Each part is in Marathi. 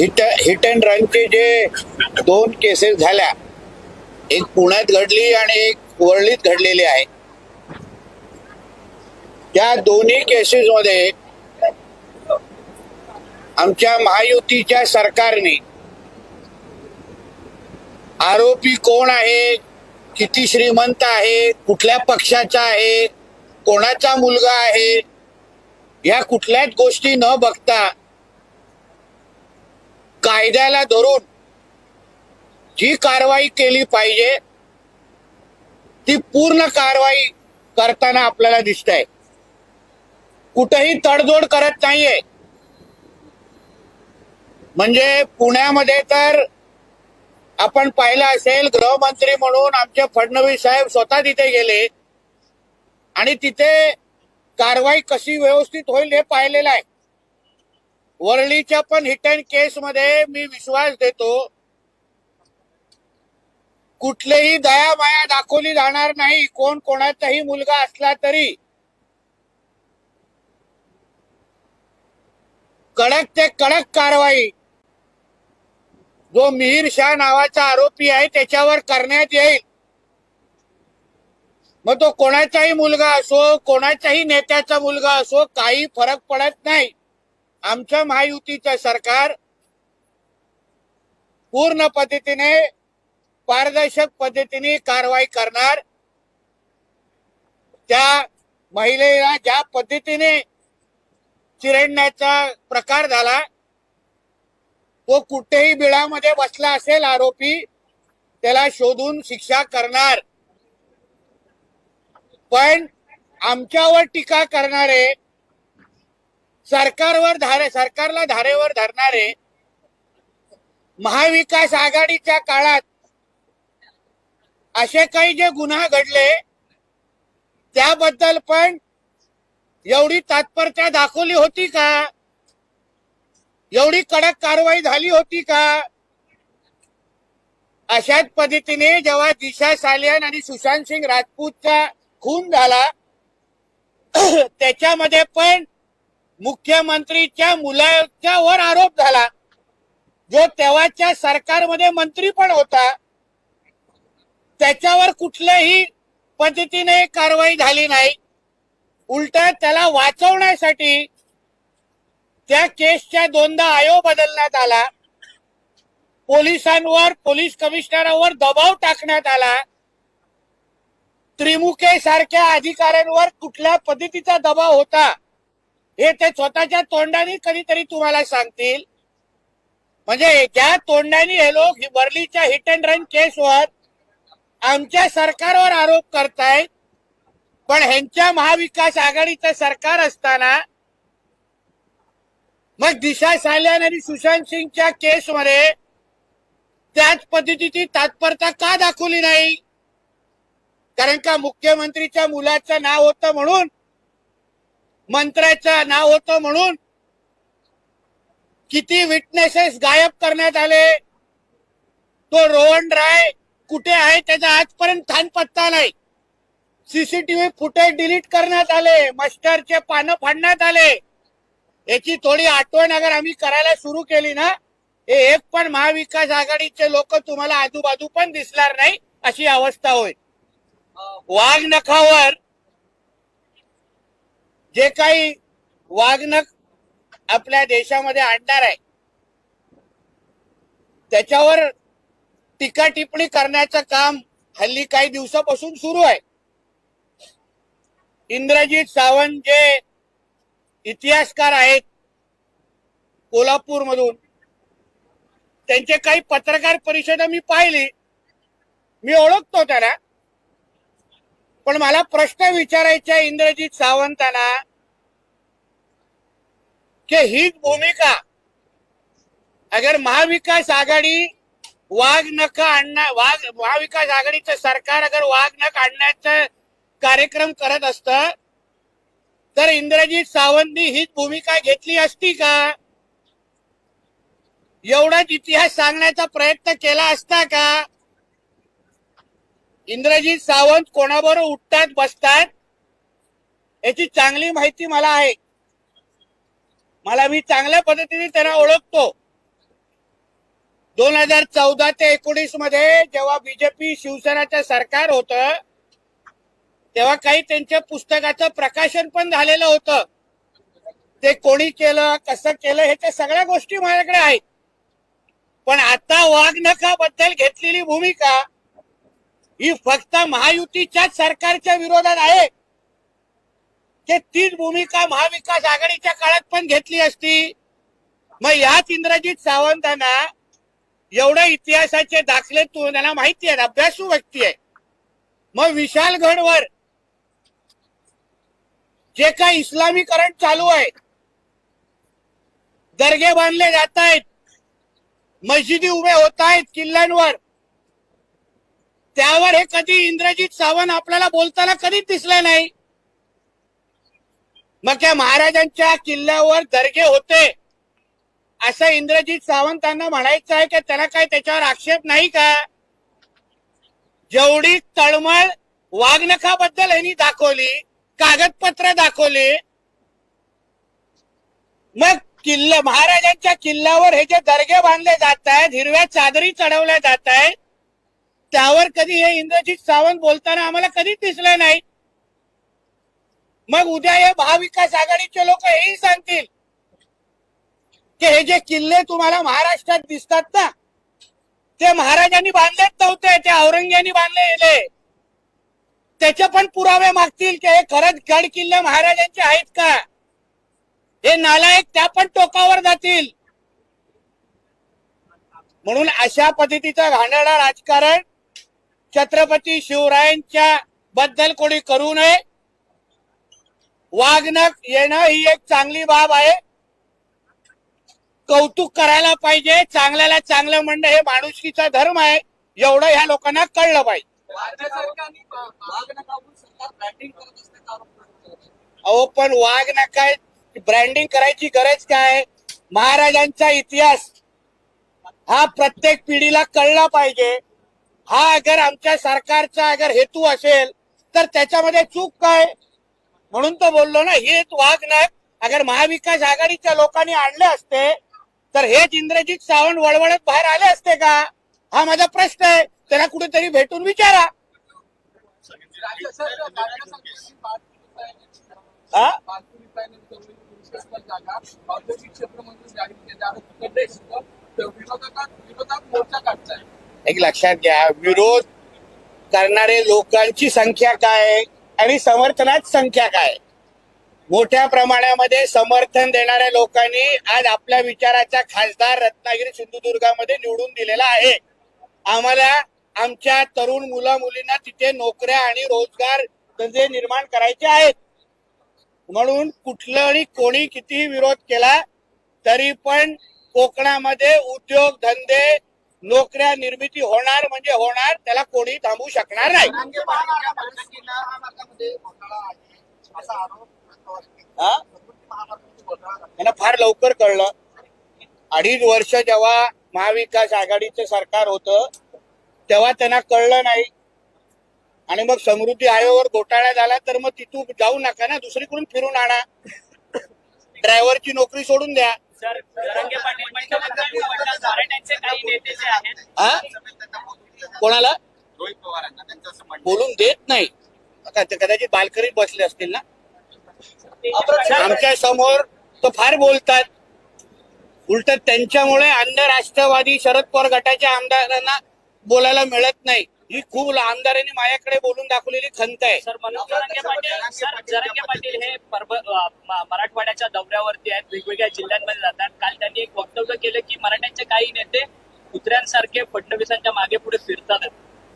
हिट हिट अँड रनचे जे दोन केसेस झाल्या एक पुण्यात घडली आणि एक वरळीत घडलेली आहे. त्या दोन्ही केसेसमध्ये आमच्या महायुतीच्या सरकारने आरोपी कोण आहे किती श्रीमंत आहे कुठल्या पक्षाचा आहे कोणाचा मुलगा आहे या कुठल्याच गोष्टी न बघता कायद्याला धरून जी कारवाई केली पाहिजे ती पूर्ण कारवाई करताना आपल्याला दिसत आहे कुठेही तडजोड करत नाहीये. म्हणजे पुण्यामध्ये तर आपण पाहिलं असेल गृहमंत्री म्हणून आमचे फडणवीस साहेब स्वतः तिथे गेले. आणि तिथे कारवाई कशी व्यवस्थित होईल हे पाहिलेलं आहे. वरळीच्या पण हिट अँड केस मध्ये मी विश्वास देतो. कुठलेही दया माया दाखवली जाणार नाही. कोण कोणाचाही मुलगा असला तरी. कडक ते कडक कारवाई. जो मिहीर शाह नावाचा आरोपी आहे त्याच्यावर करण्यात येईल. मग तो कोणाचाही मुलगा असो कोणाच्याही नेत्याचा मुलगा असो काही फरक पडत नाही. आमचं महायुतीचं सरकार पूर्ण पद्धतीने पारदर्शक पद्धतीने कारवाई करणार. त्या महिलेला ज्या पद्धतीने चिरडण्याचा प्रकार झाला तो कुठेही बिळामध्ये बसला असेल आरोपी त्याला शोधून शिक्षा करणार. पण आमच्यावर टीका करणारे सरकारवर धारे सरकारला धारेवर धरणारे महाविकास आघाडीच्या काळात असे काही जे गुन्हा घडले त्याबद्दल पण एवढी तात्परता दाखवली होती का? एवढी कडक कारवाई झाली होती का? अशाच पद्धतीने जेव्हा दिशा सालियन आणि सुशांत सिंग राजपूतचा खून झाला त्याच्यामध्ये पण मुख्यमंत्रीच्या मुलाच्या वर आरोप झाला. जो तेव्हाच्या सरकारमध्ये मंत्री पण होता. त्याच्यावर कुठल्याही पद्धतीने कारवाई झाली नाही. उलट त्याला वाचवण्यासाठी त्या केसच्या दोनदा आयोग बदलण्यात आला. पोलिसांवर पोलीस कमिशनरांवर दबाव टाकण्यात आला. त्रिमुखे सारख्या अधिकाऱ्यांवर कुठल्या पद्धतीचा दबाव होता? हे ते स्वतःच्या तोंडाने कधीतरी तुम्हाला सांगतील. म्हणजे ज्या तोंडाने हे लोक बर्लीच्या हिट अँड रन केसवर आमच्या सरकारवर आरोप करतायत पण ह्यांच्या महाविकास आघाडीचं सरकार असताना मग दिशा साल्यान आणि सुशांत सिंगच्या केसमध्ये त्याच पद्धतीची तात्परता का दाखवली नाही? कारण का मुख्यमंत्रीच्या मुलाचं नाव होतं म्हणून मंत्र्याचं नाव होतं म्हणून किती विटनेसेस गायब करण्यात आले. तो रोहन राय कुठे आहे? त्याचा आजपर्यंत थान पत्ता नाही. सीसीटीव्ही फुटेज डिलीट करण्यात आले. मस्टरचे पानं फाडण्यात आले. याची थोडी आठवण अगर आम्ही करायला सुरू केली ना हे एक पण महाविकास आघाडीचे लोक तुम्हाला आजूबाजू पण दिसणार नाही अशी अवस्था होईल. वाघ नखावर जे काही वागणक आपल्या देशामध्ये आणणार आहे त्याच्यावर टीका टिप्पणी करण्याचं काम हल्ली काही दिवसापासून सुरू आहे. इंद्रजीत सावंत जे इतिहासकार आहेत कोल्हापूर मधून त्यांचे काही पत्रकार परिषद मी पाहिली. मी ओळखतो त्याला पण मला प्रश्न विचारायचा इंद्रजीत सावंतांना की हीच भूमिका. अगर महाविकास आघाडी वाघ नख आणणार वाघ महाविकास आघाडीचं सरकार अगर वाघ नख आणण्याचा कार्यक्रम करत असत तर इंद्रजीत सावंतनी हीच भूमिका घेतली असती का? एवढाच इतिहास सांगण्याचा प्रयत्न केला असता का? इंद्रजीत सावंत कोणाबरोबर उठतात बसतात? याची चांगली माहिती मला आहे. मला मी चांगल्या पद्धतीने त्यांना ओळखतो. दोन हजार चौदा ते एकोणीसमध्ये जेव्हा बीजेपी शिवसेनाचं सरकार होत तेव्हा काही त्यांच्या पुस्तकाचं प्रकाशन पण झालेलं होतं. ते कोणी केलं कसं केलं ह्याच्या सगळ्या गोष्टी माझ्याकडे आहेत. पण आता वाघनखाबद्दल घेतलेली भूमिका ही फक्त महायुतीच्याच सरकारच्या विरोधात आहे. हे तीच भूमिका महाविकास आघाडीच्या काळात पण घेतली असती. मग याच इंद्रजित सावंतांना एवढे इतिहासाचे दाखले तू त्यांना माहिती आहे अभ्यासू व्यक्ती आहे. मग विशालगडवर जे काही इस्लामीकरण चालू आहे दर्गे बांधले जात आहेत मस्जिदी उभे होत आहेत किल्ल्यांवर. त्यावर हे कधी इंद्रजित सावंत आपल्याला बोलताना कधीच दिसलं नाही. मग त्या महाराजांच्या किल्ल्यावर दर्गे होते. असं इंद्रजित सावंतांना म्हणायचं आहे की त्याला काय त्याच्यावर आक्षेप नाही का? जेवढी तळमळ वागणकाबद्दल यांनी दाखवली कागदपत्र दाखवली मग किल्ला महाराजांच्या किल्ल्यावर हे जे दर्गे बांधले जात आहेत हिरव्या चादरी चढवल्या जात आहेत त्यावर कधी हे इंद्रजित सावंत बोलताना आम्हाला कधीच दिसलं नाही. मग उद्या हे महाविकास आघाडीचे लोक हेही सांगतील की हे जे किल्ले तुम्हाला महाराष्ट्रात दिसतात ना ते महाराजांनी बांधलेच नव्हते ते औरंग्यानी बांधले गेले त्याचे पण पुरावे मागतील की हे खरंच गड किल्ले महाराजांचे आहेत का? हे नालायक त्या पण टोकावर जातील. म्हणून अशा पद्धतीचं घाणेरडा राजकारण छत्रपती शिवरायांच्या बद्दल कोणी करू नये. वागणक येणं ही एक चांगली बाब आहे. कौतुक करायला पाहिजे चांगल्याला चांगलं म्हणणं हे माणुसकीचा धर्म आहे एवढं ह्या लोकांना कळलं पाहिजे. अहो पण वाघ नका ब्रँडिंग करायची गरज काय? महाराजांचा इतिहास हा प्रत्येक पिढीला कळला पाहिजे. हा अगर आमच्या सरकारचा अगर हेतू असेल तर त्याच्यामध्ये चूक काय? म्हणून तर बोललो ना हे वाघ नक अगर महाविकास आघाडीच्या लोकांनी आणले असते तर हेच इंद्रजित सावंत वळवळत बाहेर आले असते का? हा माझा प्रश्न आहे. त्याला कुठेतरी भेटून विचारा. हा? एक लक्षात घ्या विरोध करणारे लोकांची संख्या काय आहे? आणि समर्थनात संख्या काय? मोठ्या प्रमाणामध्ये समर्थन देणाऱ्या लोकांनी आज आपल्या विचाराचा खासदार रत्नागिरी सिंधुदुर्गामध्ये निवडून दिलेला आहे. आम्हाला आमच्या तरुण मुला मुलींना तिथे नोकऱ्या आणि रोजगार धंदे निर्माण करायचे आहेत. म्हणून कुठलं आणि कोणी किती विरोध केला तरी पण कोकणामध्ये उद्योग धंदे नोकऱ्या निर्मिती होणार म्हणजे होणार त्याला कोणी थांबू शकणार नाही. त्यांना फार लवकर कळलं. अडीच वर्ष जेव्हा महाविकास आघाडीचं सरकार होतं तेव्हा त्यांना कळलं नाही. आणि मग समृद्धी आयोगावर घोटाळा झाला तर मग तिथून जाऊ नका ना दुसरीकडून फिरून आणा. ड्रायव्हरची नोकरी सोडून द्या. म्हणजे हा कोणाला? रोहित पवारांना त्यांचं असं म्हणणं बोलून देत नाही. आता ते कदाचित बालकरीत बसले असतील ना? आमच्यासमोर तो फार बोलतात. उलट त्यांच्यामुळे अन्य राष्ट्रवादी शरद पवार गटाच्या आमदारांना बोलायला मिळत नाही. ही खूप आमदारांनी माझ्याकडे बोलून दाखवलेली खंत आहे. सर मनोज जरांगे पाटील सर जरांगे पाटील हे मराठवाड्याच्या दौऱ्यावरती आहेत वेगवेगळ्या जिल्ह्यांमध्ये जातात. काल त्यांनी एक वक्तव्य केलं की मराठ्यांचे काही नेते कुत्र्यांसारखे फडणवीसांच्या मागे पुढे फिरतात.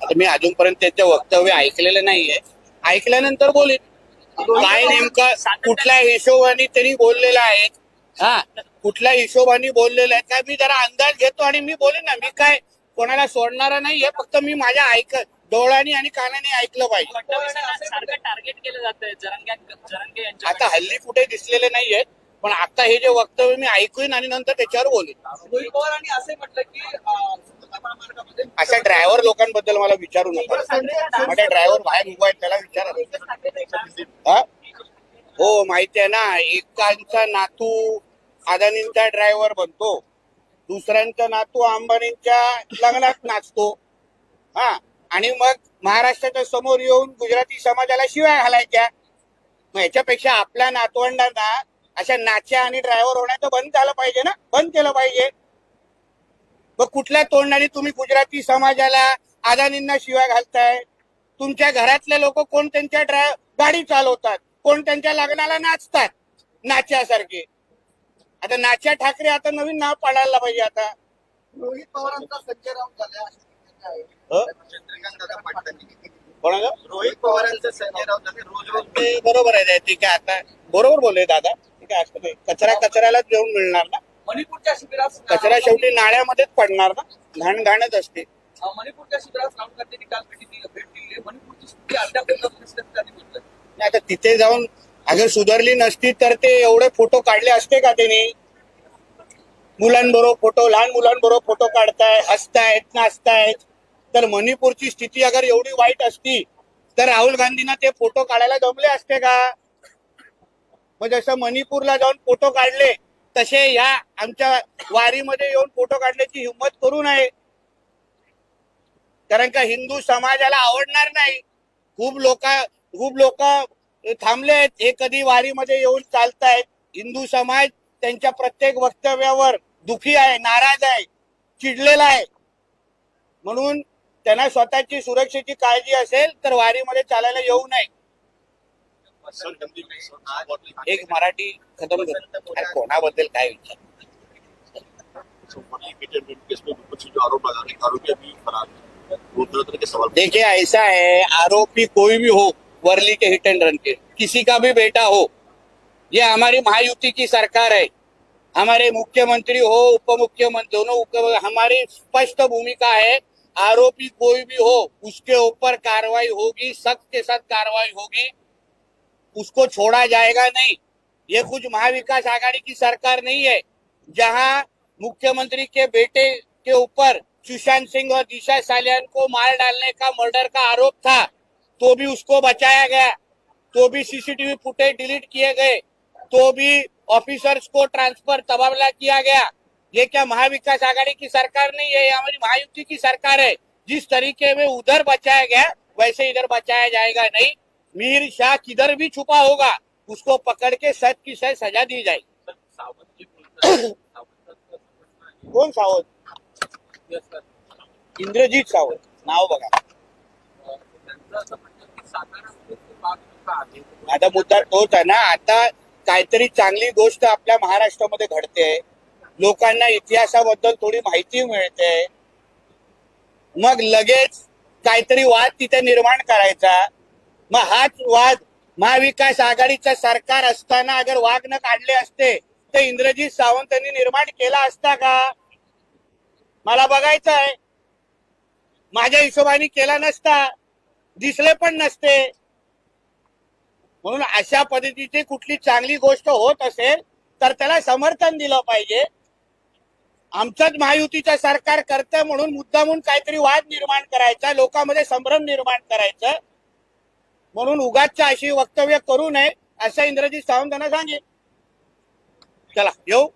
आता मी अजूनपर्यंत त्याचं वक्तव्य ऐकलेलं नाहीये. ऐकल्यानंतर बोलेन. काय नेमकं कुठल्या हिशोबाने त्यांनी बोललेलं आहे? हा कुठल्या हिशोबाने बोललेलं आहे? काय मी जरा अंदाज घेतो आणि मी बोलेन ना. मी काय कोणाला सोडणारा नाहीये फक्त मी माझ्या ऐक डोळ्यानी आणि कानाने ऐकलं पाहिजे. टार्गेट केलं यांच्या आता हल्ली कुठे दिसलेले नाहीयेत पण आता हे जे वक्तव्य मी ऐकून आणि नंतर त्याच्यावर बोलेन. असे म्हटलं की अशा ड्रायव्हर लोकांबद्दल मला विचारू नका. माझ्या ड्रायव्हर बाहेर उभा आहे त्याला विचारा. हा? हो माहिती आहे ना एकांचा नातू अदानींचा ड्रायव्हर बनतो. दुसऱ्यांचा नातू अंबानींच्या लग्नात नाचतो. हा आणि मग महाराष्ट्राच्या समोर येऊन गुजराती समाजाला शिवाय घालायच्या. मग याच्यापेक्षा आपल्या नातवंडांना अशा नाच्या आणि ड्रायव्हर होण्याचं बंद झालं पाहिजे ना? बंद केलं पाहिजे. मग कुठल्या तोंडाने तुम्ही गुजराती समाजाला अदानींना शिवाय घालताय? तुमच्या घरातले लोक कोण त्यांच्या ड्राय गाडी चालवतात? कोण त्यांच्या लग्नाला नाचतात? नाच्यासारखे. आता नाच्या ठाकरे आता नवीन नाव पाडायला पाहिजे आता रोहित पवारांचा संजय राऊत झाला अशी टीका आहे. अ? चंद्रकांत दादा पाटलांनी केली. कोणाला रोहित पवारांचा संजय राऊत झाले रोज रोज ते बरोबर आहे ठीक आहे आता बरोबर बोलले दादा ठीक आहे असं नाही कचरा कचऱ्यालाच येऊन मिळणार ना मणिपूरच्या शिबिरात कचरा शेवटी नाळ्यामध्येच पडणार ना घाण घाणच असते अं, मणिपूरच्या शिबिरात राहुल गांधींनी काल भेटी दिली भेट दिली आहे. मणिपूरची स्थिती अद्याप उन्नत नसल्याचं त्यांनी म्हटलं नाही, आता तिथे जाऊन अगर सुधारली नसती तर ते एवढे फोटो काढले असते का त्यांनी मुलांबरोबर फोटो लहान मुलांबरोबर फोटो काढताय हसतायत नाचतायत. तर मणिपूरची स्थिती अगर एवढी वाईट असती तर राहुल गांधींना ते फोटो काढायला जमले असते का? मग जसं मणिपूरला जाऊन फोटो काढले तसे या आमच्या वारीमध्ये येऊन फोटो काढण्याची हिंमत करू नये. कारण का हिंदू समाजाला आवडणार नाही. खूप लोक खूप लोक थांबले आहेत हे कधी वारीमध्ये येऊन चालतायत? हिंदू समाज त्यांच्या प्रत्येक वक्तव्यावर दुखी आहे नाराज आहे चिडलेला आहे. म्हणून त्यांना स्वतःची सुरक्षेची काळजी असेल तर वारीमध्ये चालायला येऊ नये. एक मराठी खतम कर. कोणाबद्दल काय विचार? आरोप देखिए ऐसा है आरोपी कोई भी हो वर्ली के हिट एंड रन के। किसी का भी बेटा हो, ये हमारी महायुति की सरकार है। हमारे मुख्यमंत्री हो उप मुख्यमंत्री दोनों उप, हमारी स्पष्ट भूमिका है, आरोपी कोई भी हो, उसके ऊपर कार्रवाई होगी, सख्त के साथ कार्रवाई होगी। उसको छोड़ा जाएगा नहीं। ये कुछ महाविकास आघाड़ी की सरकार नहीं है, जहाँ मुख्यमंत्री के बेटे के ऊपर सुशांत सिंह और दिशा सालियान को मार डालने का, मर्डर का आरोप था। तो भी उसको बचाया गया। तो भी सीसीटीवी फुटेज डिलीट किए गए। तो भी ऑफिसर्स को ट्रांसफ़र तबादला किया गया। ये क्या महाविकास आघाड़ी की सरकार नहीं है? ये हमारी महायुति की सरकार है? जिस तरीके में उधर बचाया गया वैसे इधर बचाया जाएगा नहीं। मीर शाह किधर भी छुपा होगा उसको पकड़ के सच की सच सजा दी जाएगी। कोण सावंत? इंद्रजीत सावंत नाव बघा। अं, आता मुद्दा तोच आहे ना आता काहीतरी चांगली गोष्ट आपल्या महाराष्ट्रामध्ये घडते. लोकांना इतिहासाबद्दल थोडी माहिती मिळते. मग लगेच काहीतरी वाद तिथे निर्माण करायचा. मग हाच वाद महाविकास आघाडीचं सरकार असताना अगर वाघ न काढले असते तर इंद्रजीत सावंत यांनी निर्माण केला असता का? मला बघायचं आहे माझ्या हिशोबाने केला नसता. दिसले पण नसते. म्हणून अशा पद्धतीची कुठली चांगली गोष्ट होत असेल तर त्याला समर्थन दिलं पाहिजे. आमचंच महायुतीचं सरकार करतंय म्हणून मुद्दामून काहीतरी वाद निर्माण करायचा लोकांमध्ये संभ्रम निर्माण करायचं. म्हणून उगाचच्या अशी वक्तव्य करू नये असं इंद्रजीत सावंतांना सांगेल चला येऊ.